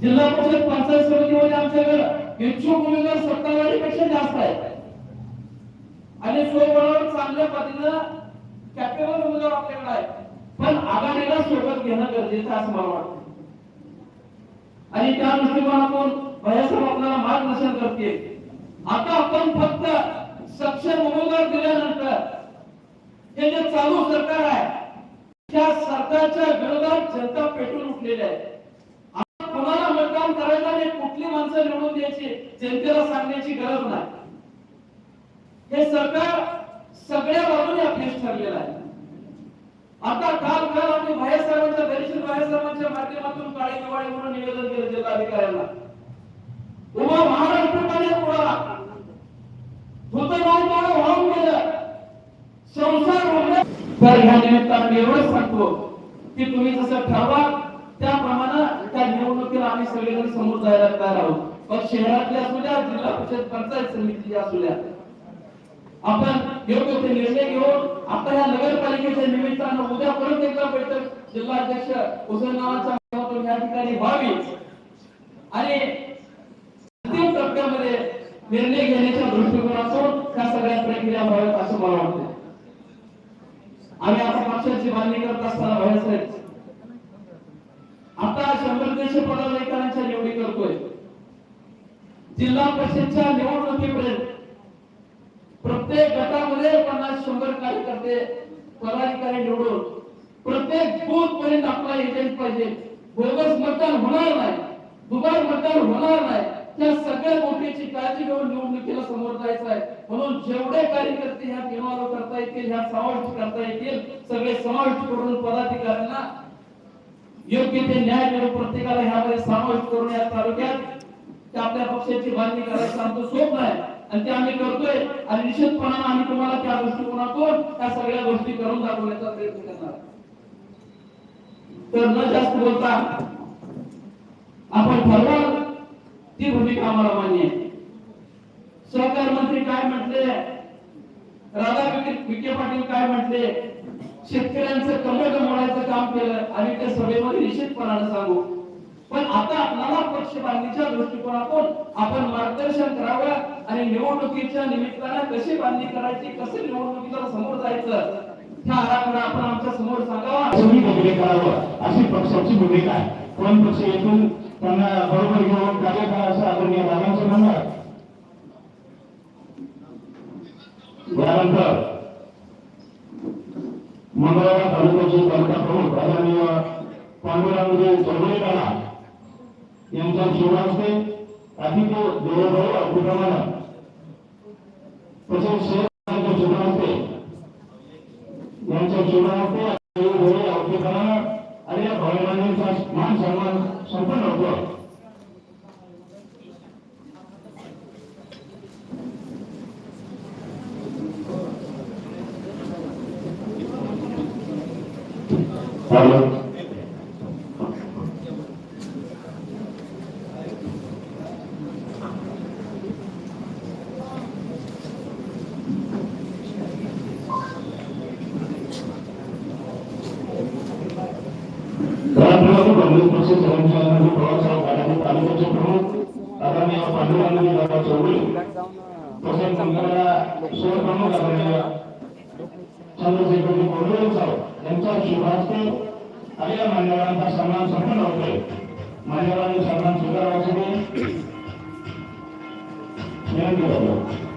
जिल्हा परिषद पंचायत समितीमध्ये आमच्याकडे इच्छुक उमेदवारपेक्षा जास्त आहेत. आणि स्वबळावर चांगल्या पद्धतीनं कॅपेबल उमेदवार आपल्याकडे आहेत. पण आघाडीला सोबत घेणं गरजेचं असं मला वाटतं. आणि त्या दृष्टिकोनातून भैयासाहेब आपल्याला मार्गदर्शन करते आता आपण फक्त सक्षम उमेदवार दिल्यानंतर हे जे चालू सरकार आहे त्या सरकारच्या विरोधात जनता पेटून उठलेली आहे. जनतेला सांगण्याची गरज नाही. हे सरकार सगळ्या बाजूने अपयश ठरलेलं आहे. आता काल काल आम्ही बाहेरसाहेबांच्या दर्शन बाहेरसाहेबांच्या माध्यमातून काळी दिवाळी म्हणून निवेदन केलं जिल्हाधिकाऱ्यांना. उभा महाराष्ट्र पाण्यात उडाला होतं तेवढं वाहून गेलं. संसार होण्यात तर ह्या निमित्ताने एवढंच सांगतो की तुम्ही जसं ठरवा त्याप्रमाणे त्या निवडणुकीला आम्ही सगळेजण समोर जायला तयार आहोत. पण शहरातल्या असू द्या जिल्हा परिषद पंचायत समिती असू द्या आपण योग्य ते निर्णय घेऊन आता या नगरपालिकेच्या निमित्तानं उद्या परत एकदा बैठक जिल्हाध्यक्ष हुसेन नावाच्या माध्यमातून या ठिकाणी व्हावी. आणि अंतिम टप्प्यामध्ये निर्णय घेण्याच्या दृष्टिकोनातून त्या सगळ्या प्रक्रिया व्हाव्यात असं मला वाटतं आम्ही आता पक्षाची मागणी करत असताना बाहेरसाहेब आता शंभर दीडशे पदाधिकाऱ्यांच्या निवडी जिल्हा परिषदच्या निवडणुकीपर्यंत प्रत्येक गटामध्ये पन्नास शंभर कार्यकर्ते, पदाधिकारी निवडून प्रत्येक बूथ पर्यंत आपला एजंट पाहिजे. बोगस मतदान होणार नाही, दुबार मतदान होणार नाही. त्या सगळ्या गोष्टीची काळजी घेऊन निवडणुकीला समोर जायचं आहे. म्हणून जेवढे कार्यकर्ते ह्या इन्व्हॉल्व करता येतील, ह्या समाविष्ट करता येतील, सगळे समाविष्ट करून पदाधिकाऱ्यांना योग्य ते न्याय देऊन प्रत्येकाला ह्यामध्ये समाविष्ट करून या तालुक्यात त्या आपल्या पक्षाची बांधणी करायचं आमचं स्वप्न आहे. आणि ते आम्ही करतोय. आणि निश्चितपणानं आम्ही तुम्हाला त्या दृष्टिकोनातून त्या सगळ्या गोष्टी करून दाखवण्याचा प्रयत्न करणार. तर न जास्त बोलता आपण ठरवाल ती भूमिका आम्हाला मान्य आहे. सहकार मंत्री काय म्हटले? राधा विखे पाटील काय म्हटले? शेतकऱ्यांचं कमळ कमवण्याचं काम केलं. आणि त्या सभेमध्ये निश्चितपणानं सांगू. पण आता आपल्याला पक्ष बांधणीच्या दृष्टिकोनातून आपण मार्गदर्शन करावं आणि निवडणुकीच्या निमित्तानं कशी बांधणी करायची कसे निवडणुकीला समोर जायचं ह्या आराखडा आपण आमच्यासमोर सांगावा. तुम्ही वगैरे करावं? अशी पक्षाची भूमिका आहे. कोण पक्ष येथून त्यांना बरोबर घेऊन कार्य करा असं आदरणीय दादांचं म्हणणं? आहे. यानंतर मंगळवार तालुक्याचे तालुका प्रमुख आदरणीय पांडुरंग चौधरीकाला यांच्या शिवरास्ते अतिथी देवभाऊ अग्निप्रमाण तसेच शहराच्या शिवरास्ते यांच्या जीवनामध्ये अवतीकरण आणि या भावनांचा मान सन्मान संपन्न होतो. हॅलो. राष्ट्रवादी काँग्रेस पक्ष संचालनाचे प्रवासराव गाडाचे तालुक्याचे प्रमुख आदरणीय पांडुरंगाजी दादा चौगुले तसेच मंगळाला शहरप्रमुख आदरणीय चंद्रशेखरजी कोंडवे साहेब यांच्या शुभास्ते आणि या मान्यवरांचा सन्मान संपन्न होतोय मान्यवरांनी सन्मान स्वीकारायचे विनंती करतो